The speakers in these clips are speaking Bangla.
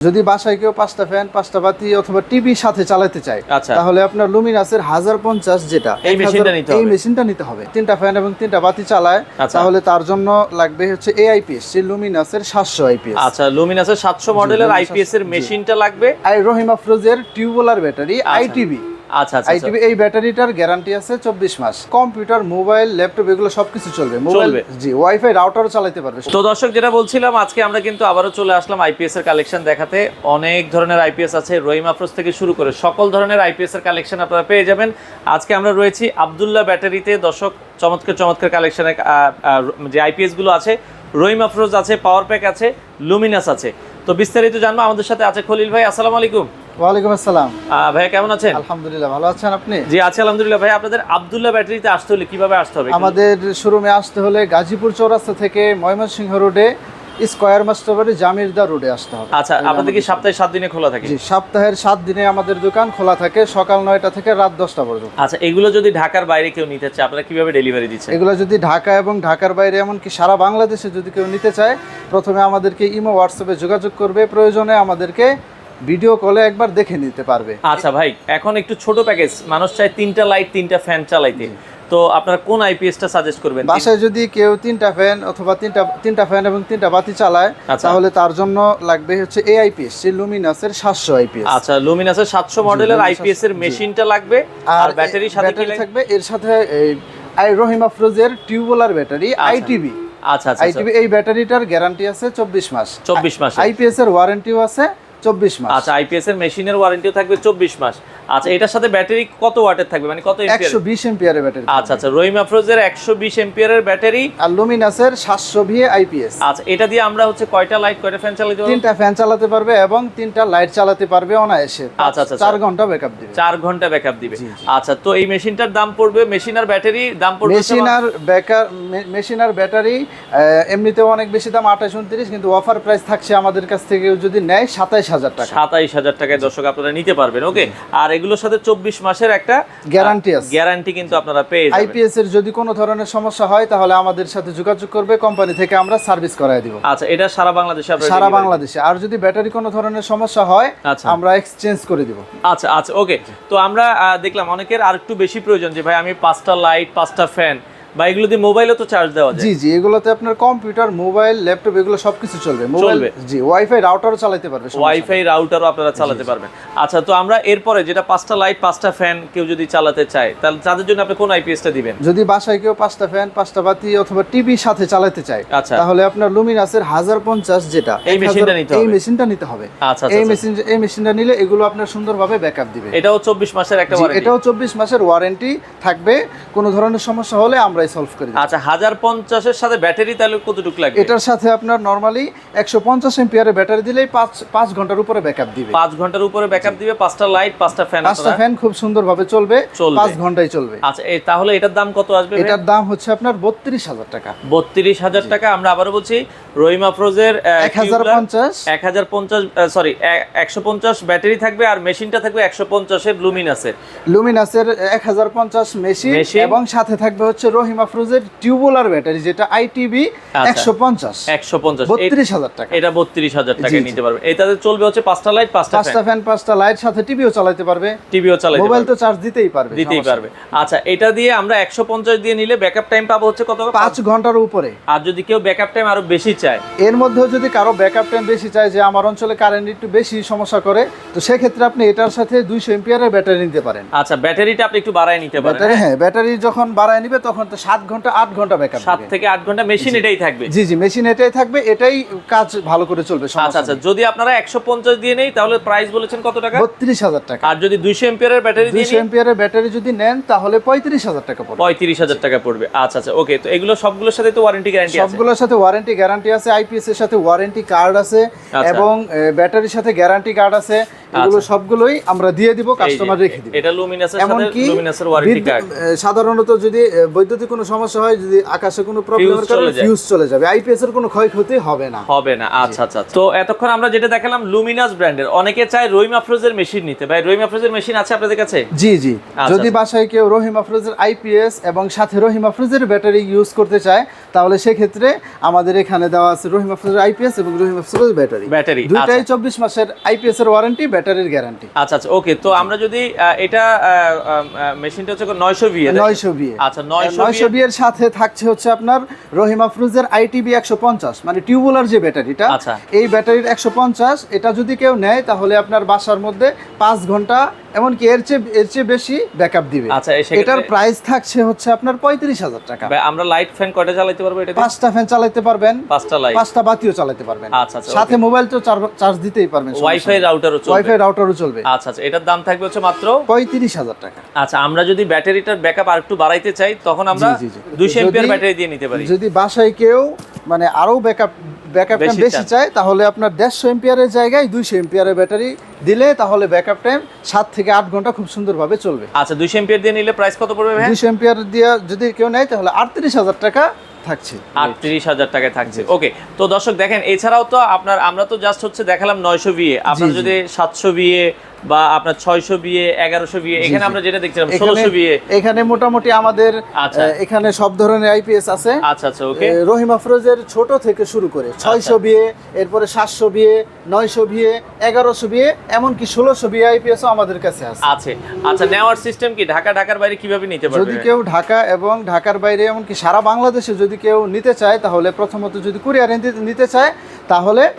যদি বাসায় কেউ পাঁচটা ফ্যান পাঁচটা বাতি অথবা টিভি সাথে চালাতে চায় আচ্ছা। তাহলে আপনার লুমিনাসের হাজার পঞ্চাশ যেটা এই মেশিনটা নিতে এই হবে। মেশিনটা নিতে হবে। তিনটা ফ্যান এবং তিনটা বাতি চালায় আচ্ছা। তাহলে তার জন্য লাগবে হচ্ছে এ আইপিএস সেই লুমিনাসের সাতশো আইপিএস আচ্ছা লুমিনাসের সাতশো মডেলের আইপিএস এর মেশিনটা লাগবে? আই রহিম আফরোজের টিউবুলার ব্যাটারি আইটিভি আচ্ছা আচ্ছা আচ্ছা। আইটিভি এই ব্যাটারিটার গ্যারান্টি আছে চব্বিশ মাস। কম্পিউটার মোবাইল ল্যাপটপ এগুলো সবকিছু চলবে। মোবাইল। জি ওয়াইফাই রাউটারও চালাতে পারবে। তো দর্শক যেটা বলছিলাম আজকে আমরা কিন্তু আবারও চলে আসলাম আইপিএস এর কালেকশন দেখাতে। অনেক ধরনের আইপিএস আছে রহিম আফরোজ থেকে শুরু করে সকল ধরনের আইপিএস এর কালেকশন আপনারা পেয়ে যাবেন। আজকে আমরা রয়েছি আবদুল্লাহ ব্যাটারিতে। দর্শক চমৎকার চমৎকার কালেকশনের যে আইপিএসগুলো আছে রহিম আফরোজ আছে পাওয়ার প্যাক আছে লুমিনাস আছে। তো বিস্তারিত জানব আমাদের সাথে আছে খলিল ভাই। আসসালামু আলাইকুম। ওয়ালাইকুম আসসালাম। ভাইয়া কেমন আছেন? আলহামদুলিল্লাহ ভালো আছেন আপনি? জি আছি আলহামদুলিল্লাহ। ভাই আপনাদের আবদুল্লাহ ব্যাটারিতে আসতে হলে কীভাবে আসতে হবে আমাদের শোরুমে আসতে হলে গাজীপুর চৌরাস্তা থেকে ময়মনসিংহ রোডে স্কয়ার মাস্টারবাড়ি জামিরদা রোডে আসতে হবে। আচ্ছা আপনাদের কি সপ্তাহে সাত দিনে খোলা থাকে? জি সপ্তাহের সাত দিনে আমাদের দোকান খোলা থাকে সকাল নয়টা থেকে রাত দশটা পর্যন্ত। আচ্ছা এগুলো যদি ঢাকার বাইরে কেউ নিতে চায় আপনারা কীভাবে ডেলিভারি দিচ্ছেন? এগুলো যদি ঢাকা এবং ঢাকার বাইরে এমনকি সারা বাংলাদেশে যদি কেউ নিতে চায় প্রথমে আমাদেরকে ইমো হোয়াটসঅ্যাপে যোগাযোগ করবে প্রয়োজনে আমাদেরকে ভিডিও কলে একবার দেখে নিতে পারবে। আচ্ছা ভাই এখন একটু ছোট প্যাকেজ মানুষ চায় তিনটা লাইট তিনটা ফ্যান চালাইতে। তো আপনারা কোন আইপিএসটা সাজেস্ট করবেন? বাসায় যদি কেউ তিনটা ফ্যান অথবা তিনটা তিনটা ফ্যান এবং তিনটা বাতি চালায় আচ্ছা। তাহলে তার জন্য লাগবে হচ্ছে এ আইপিএস যে লুমিনাসের সাতশো আইপিএস আচ্ছা লুমিনাসের সাতশো মডেলের Luminous আইপিএস এর মেশিনটা লাগবে আর ব্যাটারির সাথে কি ব্যাটারি? থাকবে এর সাথে এই আই রহিম আফরোজের টিউবুলার ব্যাটারি আইটিভি আচ্ছা আচ্ছা আইটিভি এই ব্যাটারিটার গ্যারান্টি আছে চব্বিশ মাস। চব্বিশ মাস আইপিএস এর ওয়ারেন্টিও আছে চব্বিশ মাস। আচ্ছা আইপিএস এর মেশিনের ওয়ারেন্টিও থাকবে চব্বিশ মাস। আচ্ছা এটার সাথে ব্যাটারি কত ওয়াটের থাকবে? মানে কত একশো বিশ এম্পিয়ারের ব্যাটারি আচ্ছা আচ্ছা রহিম আফরোজের একশো বিশ এম্পিয়ারের ব্যাটারি আর লুমিনাসের সাতশো ভিএ আইপিএস আচ্ছা এটা দিয়ে আমরা হচ্ছে কয়টা লাইট কয়টা ফ্যান চালাতে পারব তিনটা ফ্যান চালাতে পারবে এবং তিনটা লাইট চালাতে পারবে অনায়াসে। আচ্ছা, আচ্ছা, চার ঘণ্টা ব্যাকআপ দিবে। চার ঘণ্টা ব্যাকআপ দিবে। আচ্ছা তো এই মেশিনটার দাম পড়বে মেশিন আর ব্যাটারি দাম পড়বে মেশিন আর ব্যাকার মেশিন আর ব্যাটারি এমনিতেও অনেক বেশি দাম আঠাশ উনত্রিশ কিন্তু অফার প্রাইস থাকছে আমাদের কাছ থেকে যদি নেয় সাতাইশ হাজার টাকা। সাতাইশ হাজার টাকায় দর্শক আপনারা নিতে পারবেন ওকে আর এগুলোর সাথে চব্বিশ মাসের একটা গ্যারান্টি আছে। গ্যারান্টি কিন্তু আপনারা পেয়ে আইপিএস এর যদি কোনো ধরনের সমস্যা হয় তাহলে আমাদের সাথে যোগাযোগ করবে কোম্পানি থেকে আমরা সার্ভিস করাই দিব। আচ্ছা এটা সারা বাংলাদেশে সারা বাংলাদেশে। আর যদি ব্যাটারি কোনো ধরনের সমস্যা হয় আচ্ছা। আমরা এক্সচেঞ্জ করে দিব। আচ্ছা আচ্ছা ওকে তো আমরা দেখলাম অনেকের আর একটু বেশি প্রয়োজন যে ভাই আমি পাঁচটা লাইট পাঁচটা ফ্যান বা এগুলো দিয়ে মোবাইলও তো চার্জ দেওয়া যায়। জি জি এগুলোতে আপনার কম্পিউটার মোবাইল ল্যাপটপ এগুলো সবকিছু চলবে। মোবাইল। জি ওয়াইফাই রাউটারও চালাতে পারবে ওয়াইফাই রাউটারও আপনারা চালাতে পারবেন। আচ্ছা তো আমরা এরপরে যেটা পাঁচটা লাইট পাঁচটা ফ্যান কেউ যদি চালাতে চায় তাহলে তাদের জন্য আপনি কোন আইপিএসটা দিবেন? যদি বাসায় কেউ পাঁচটা ফ্যান পাঁচটা বাতি অথবা টিভি সাথে চালাতে চায় আচ্ছা। তাহলে আপনার লুমিনাসের হাজার পঞ্চাশ যেটা এই মেশিনটা নিতে হবে। এই মেশিনটা নিতে হবে। আচ্ছা এই আচ্ছা। মেশিন এই মেশিনটা নিলে এগুলো আপনার সুন্দরভাবে ব্যাকআপ দিবে। এটাও চব্বিশ মাসের একটা ওয়ারেন্টি এটাও চব্বিশ মাসের ওয়ারেন্টি থাকবে। কোনো ধরনের সমস্যা হলে আমরাই সলভ করে আচ্ছা হাজার পঞ্চাশের সাথে ব্যাটারি তাহলে কতটুকু লাগবে? এটার সাথে আপনার নর্মালি একশো পঞ্চাশ এম্পিয়ারের ব্যাটারি দিলেই পাঁচ পাঁচ ঘণ্টার উপরে ব্যাকআপ দিবে। পাঁচ ঘণ্টার উপরে ব্যাকআপ দিবে পাঁচটা লাইট পাঁচটা ফ্যান পাঁচটা ফ্যান খুব সুন্দরভাবে চলবে চলবে। পাঁচ ঘন্টায় চলবে। আচ্ছা তাহলে এটার দাম কত আসবে এটার দাম হচ্ছে আপনার বত্রিশ হাজার টাকা। বত্রিশ হাজার টাকা আমরা আবারও বলছি রহিম আফরোজের এক হাজার পঞ্চাশ। এক হাজার পঞ্চাশ সরি একশো পঞ্চাশ ব্যাটারি থাকবে আর মেশিনটা থাকবে একশো পঞ্চাশের লুমিনাসের। লুমিনাসের এক হাজার পঞ্চাশ মেশিন এবং সাথে থাকবে হচ্ছে রহিম আফরোজের টিউবুলার ব্যাটারি যেটা আইটিবি আচ্ছা। টাকা। এটা বত্রিশ হাজার টাকায় নিতে পারবে। এটাতে চলবে হচ্ছে পাঁচটা লাইট পাঁচটা পাঁচটা ফ্যান পাঁচটা লাইট সাথে টিভিও চালাতে পারবে। টিভিও চালাতে মোবাইল তো চার্জ দিতেই পারবে দিতেই পারবে। আচ্ছা এটা দিয়ে আমরা একশো পঞ্চাশ দিয়ে নিলে ব্যাকআপ টাইম পাবো হচ্ছে কত। পাঁচ ঘণ্টার উপরে। আর যদি কেউ ব্যাকআপ টাইম আরও বেশি চায়। এর মধ্যেও যদি কারও ব্যাকআপ টাইম বেশি চায় যে আমার অঞ্চলে কারেন্ট একটু বেশি সমস্যা করে তো সেক্ষেত্রে আপনি এটার সাথে দুইশো এম্পিয়ারের ব্যাটারি নিতে পারেন। আচ্ছা ব্যাটারিটা আপনি একটু বাড়ায় নিতে পারেন ব্যাটারি হ্যাঁ? ব্যাটারি যখন বাড়ায় নিবে তখন তো সাত ঘণ্টা আট ঘণ্টা ব্যাকআপ সাত থেকে আট ঘণ্টা মেশিন এটাই থাকবে। জি জি মেশিন এটাই থাকবে এটাই কাজ ভালো করে চলবে আচ্ছা আচ্ছা যদি আপনারা একশো পঞ্চাশ দিয়ে নেই তাহলে প্রাইস বলেছেন কত টাকা? বত্রিশ হাজার টাকা। আর যদি দুইশো এম্পিয়ারের ব্যাটারি দুইশো এম্পিয়ারের ব্যাটারি যদি নেন তাহলে পঁয়ত্রিশ হাজার টাকা পড়বে। পঁয়ত্রিশ হাজার টাকা পড়বে। আচ্ছা আচ্ছা ওকে তো এগুলো সবগুলোর সাথে তো ওয়ারেন্টি গ্যারান্টি আছে। সবগুলোর সাথে ওয়ারেন্টি গ্যারান্টি আছে আইপিএস এর সাথে ওয়ারেন্টি কার্ড আছে আচ্ছা। এবং ব্যাটারির সাথে গ্যারান্টি কার্ড আছে এগুলো আচ্ছা। সবগুলোই আমরা দিয়ে দিব কাস্টমার রেখে দিব। এটা লুমিনাসের সাথে লুমিনাসের ওয়ারেন্টি কার্ড সাধারণত যদি বৈদ্যুতিক কোনো সমস্যা হয় যদি আকাশে কোনো প্রবলেমের Fuse কারণে ফিউজ চলে যাবে। আইপিএস এর কোনো ক্ষয়ক্ষতি হবে না। হবে না। আচ্ছা আচ্ছা তো এতক্ষণ আমরা যেটা দেখালাম লুমিনাস ব্র্যান্ডের অনেকে চায় রহিম আফরোজের মেশিন নিতে। ভাই রহিম আফরোজের মেশিন আছে আপনাদের কাছে? জি জি। আচ্ছা, যদি আচ্ছা। বাসায় কেউ রহিম আফরোজের আইপিএস এবং সাথে রহিম আফরোজের ব্যাটারি ইউজ করতে চায় তাহলে সেক্ষেত্রে আমাদের এখানে দেওয়া আছে রহিম আফরোজের আইপিএস এবং রহিম আফরোজের ব্যাটারি। ব্যাটারি দুইটাই চব্বিশ মাসের আইপিএস এর ওয়ারেন্টি ব্যাটারির গ্যারান্টি। আচ্ছা আচ্ছা ওকে তো আমরা যদি এটা মেশিনটা হচ্ছে নয়শো ভিএ নয়শো বিয়ে আচ্ছা 900 ভি এর সাথে থাকছে হচ্ছে আপনার রহিম আফরুজের আইটিবি একশো পঞ্চাশ মানে টিউবুলার যে ব্যাটারিটা আচ্ছা। এই ব্যাটারির একশো পঞ্চাশ এটা যদি কেউ নেয় তাহলে আপনার বাসার মধ্যে 5 ঘণ্টা এমনকি এর চেয়ে এর চেয়ে বেশি ব্যাকআপ দিবে। আচ্ছা, এটার প্রাইস থাকছে হচ্ছে আপনার পঁয়ত্রিশ হাজার টাকা। আমরা লাইট ফ্যান কয়টা চালাতে পারব এটা পাঁচটা ফ্যান চালাতে পারবেন। পাঁচটা লাইট পাঁচটা বাতিও চালাতে পারবেন। আচ্ছা, আচ্ছা, সাথে মোবাইল তো চার্জ দিতেই পারবেন ওয়াইফাই রাউটারও চলবে। ওয়াইফাই রাউটারও চলবে। আচ্ছা আচ্ছা এটার দাম থাকবে হচ্ছে মাত্র? পঁয়ত্রিশ হাজার টাকা। আচ্ছা আমরা যদি ব্যাটারিটার ব্যাকআপ আর একটু বাড়াইতে চাই তখন আমরা। দুইশো এমপিআর ব্যাটারি দিয়ে নিতে পারি। যদি বাসায় কেউ মানে আরও ব্যাকআপ ব্যাকআপ টাইম বেশি চাই চায় তাহলে আপনার দেড়শো এম্পিয়ারের জায়গায় দুইশো এম্পিয়ারের ব্যাটারি দিলে তাহলে ব্যাকআপ টাইম সাত থেকে আট ঘণ্টা খুব সুন্দরভাবে চলবে। আচ্ছা দুইশো এম্পিয়ার দিয়ে নিলে প্রাইস কত পড়বে দুইশো এম্পিয়ার দিয়ে যদি কেউ নেয় তাহলে আটত্রিশ হাজার টাকা থাকছে। আটত্রিশ হাজার টাকায় থাকছে। ওকে তো দর্শক দেখেন এছাড়াও তো আপনার আমরা তো জাস্ট হচ্ছে দেখালাম নয়শো বিয়ে আপনার যদি সাতশো বিয়ে বা আপনার ছয়শো বিয়ে এগারোশো বিয়ে এখানে আমরা যেটা দেখছিলাম ষোলোশো বিয়ে। এখানে মোটামুটি আমাদের আচ্ছা। এখানে সব ধরনের আইপিএস আছে। আচ্ছা আচ্ছা ওকে। রহিম আফরোজের ছোট থেকে শুরু করে ছয়শো বিয়ে এরপরে সাতশো বিয়ে নয়শো বিয়ে এগারোশো বিয়ে এমনকি ষোলোশো বিয়ে আইপিএসও আমাদের কাছে আছে। আছে। আচ্ছা নেওয়ার সিস্টেম কি? ঢাকা ঢাকার বাইরে কীভাবে নিতে যদি কেউ ঢাকা এবং ঢাকার বাইরে এমনকি সারা বাংলাদেশে যদি কেউ নিতে চায় তাহলে প্রথমত যদি কুরিয়ারে নিতে- চায় তাহলে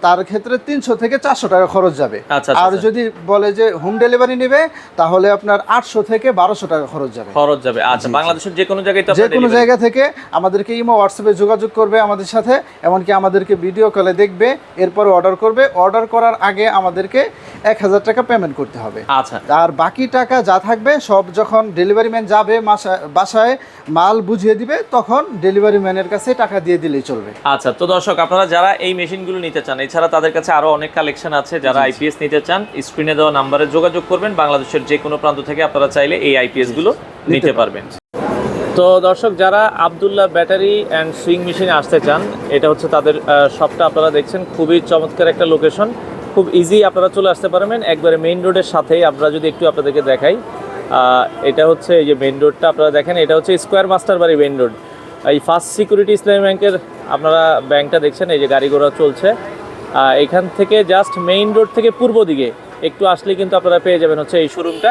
তার ক্ষেত্রে তিনশো থেকে চারশো টাকা খরচ যাবে। আচ্ছা, আচ্ছা, আর আচ্ছা। যদি বলে যে হোম ডেলিভারি নেবে তাহলে আপনার আটশো থেকে বারোশো টাকা খরচ যাবে। খরচ যাবে। আচ্ছা বাংলাদেশের যে কোনো জায়গায় যে কোনো জায়গা থেকে আমাদেরকে ইমো হোয়াটসঅ্যাপে যোগাযোগ করবে আমাদের সাথে এমনকি আমাদেরকে ভিডিও কলে দেখবে এরপরে অর্ডার করবে। অর্ডার করার আগে আমাদেরকে এক হাজার টাকা পেমেন্ট করতে হবে। আচ্ছা। আর বাকি টাকা যা থাকবে সব যখন ডেলিভারি ম্যান যাবে বাসায় মাল বুঝিয়ে দিবে তখন ডেলিভারি ম্যানের কাছে টাকা দিয়ে দিলেই চলবে। আচ্ছা তো দর্শক আপনারা যারা এই মেশিনগুলো নিতে চান এছাড়া তাদের কাছে আরও অনেক কালেকশন আছে যারা আইপিএস নিতে চান স্ক্রিনে দেওয়া নাম্বারে যোগাযোগ করবেন। বাংলাদেশের যে কোনো প্রান্ত থেকে আপনারা চাইলে এই আইপিএসগুলো নিতে পারবেন। তো দর্শক যারা আবদুল্লাহ ব্যাটারি অ্যান্ড সুইং মেশিনে আসতে চান এটা হচ্ছে তাদের শপটা আপনারা দেখছেন খুবই চমৎকার একটা লোকেশন খুব ইজি আপনারা চলে আসতে পারবেন। একবারে মেইন রোডের সাথেই আমরা যদি একটু আপনাদেরকে দেখাই এটা হচ্ছে এই যে মেইন রোডটা আপনারা দেখেন এটা হচ্ছে স্কোয়ার মাস্টার বাড়ি মেইন রোড এই ফার্স্ট সিকিউরিটি ইসলামী ব্যাংকের আপনারা ব্যাংকটা দেখছেন এই যে গাড়ি ঘোড়া চলছে। এখান থেকে জাস্ট মেইন রোড থেকে পূর্ব দিকে একটু আসলে কিন্তু আপনারা পেয়ে যাবেন হচ্ছে এই শোরুমটা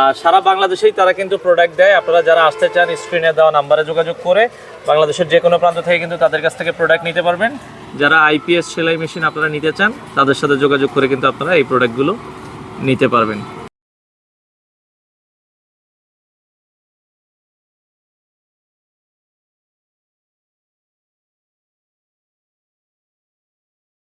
আর সারা বাংলাদেশেই তারা কিন্তু প্রোডাক্ট দেয়। আপনারা যারা আসতে চান স্ক্রিনে দেওয়া নাম্বারে যোগাযোগ করে বাংলাদেশের যে কোনো প্রান্ত থেকে কিন্তু তাদের কাছ থেকে প্রোডাক্ট নিতে পারবেন। যারা আইপিএস সেলাই মেশিন আপনারা নিতে চান, তাদের সাথে যোগাযোগ করে কিন্তু আপনারা এই প্রোডাক্টগুলো নিতে পারবেন।